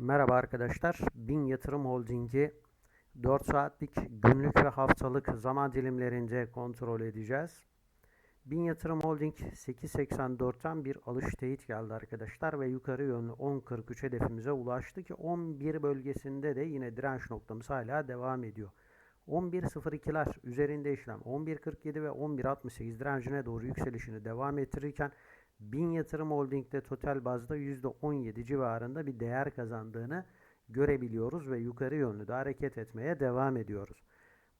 Merhaba arkadaşlar. Bin Yatırım Holding'i 4 saatlik günlük ve haftalık zaman dilimlerince kontrol edeceğiz. Bin Yatırım Holding 8.84'ten bir alış teyit geldi arkadaşlar ve yukarı yönlü 10.43 hedefimize ulaştı ki 11 bölgesinde de yine direnç noktamız hala devam ediyor. 11.02'ler üzerinde işlem 11.47 ve 11.68 direncine doğru yükselişini devam ettirirken Bin Yatırım Holding'de total bazda %17 civarında bir değer kazandığını görebiliyoruz ve yukarı yönlü de hareket etmeye devam ediyoruz.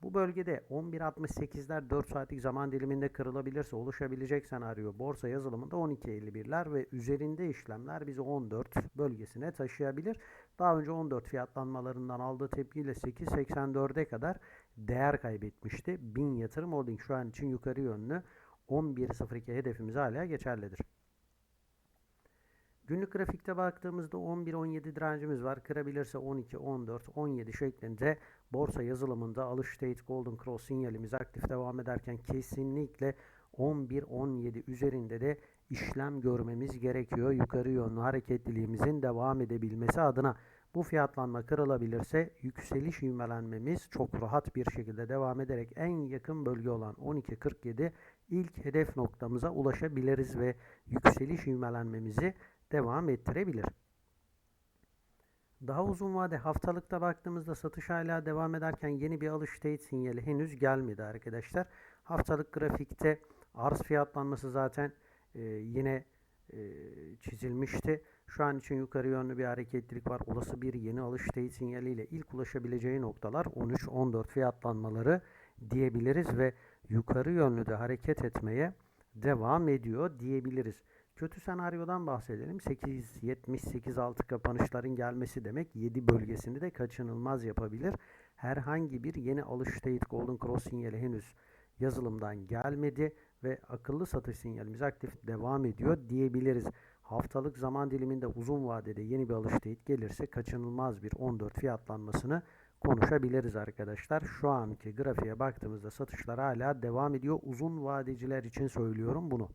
Bu bölgede 11.68'ler 4 saatlik zaman diliminde kırılabilirse oluşabilecek senaryo borsa yazılımında 12.51'ler ve üzerinde işlemler bizi 14 bölgesine taşıyabilir. Daha önce 14 fiyatlanmalarından aldığı tepkiyle 8.84'e kadar değer kaybetmişti. Bin Yatırım Holding şu an için yukarı yönlü 11.02 hedefimiz hala geçerlidir. Günlük grafikte baktığımızda 11-17 direncimiz var. Kırabilirse 12, 14, 17 şeklinde borsa yazılımında alış state golden cross sinyalimiz aktif devam ederken kesinlikle 11-17 üzerinde de işlem görmemiz gerekiyor. Yukarı yönlü hareketliliğimizin devam edebilmesi adına bu fiyatlanma kırılabilirse yükseliş ivmelenmemiz çok rahat bir şekilde devam ederek en yakın bölge olan 12.47 ilk hedef noktamıza ulaşabiliriz ve yükseliş ivmelenmemizi devam ettirebilir. Daha uzun vade haftalıkta baktığımızda satış hala devam ederken yeni bir alış teyit sinyali henüz gelmedi arkadaşlar. Haftalık grafikte arz fiyatlanması zaten e, yine e, çizilmişti. Şu an için yukarı yönlü bir hareketlilik var. Olası bir yeni alış teyit sinyaliyle ilk ulaşabileceği noktalar 13-14 fiyatlanmaları diyebiliriz ve yukarı yönlü de hareket etmeye devam ediyor diyebiliriz. Kötü senaryodan bahsedelim. 8-70-8-6 kapanışların gelmesi demek 7 bölgesini de kaçınılmaz yapabilir. Herhangi bir yeni alış teyit Golden Cross sinyali henüz yazılımdan gelmedi ve akıllı satış sinyalimiz aktif devam ediyor diyebiliriz. Haftalık zaman diliminde uzun vadede yeni bir alış teyit gelirse kaçınılmaz bir 14 fiyatlanmasını konuşabiliriz arkadaşlar. Şu anki grafiğe baktığımızda satışlar hala devam ediyor. Uzun vadeciler için söylüyorum bunu.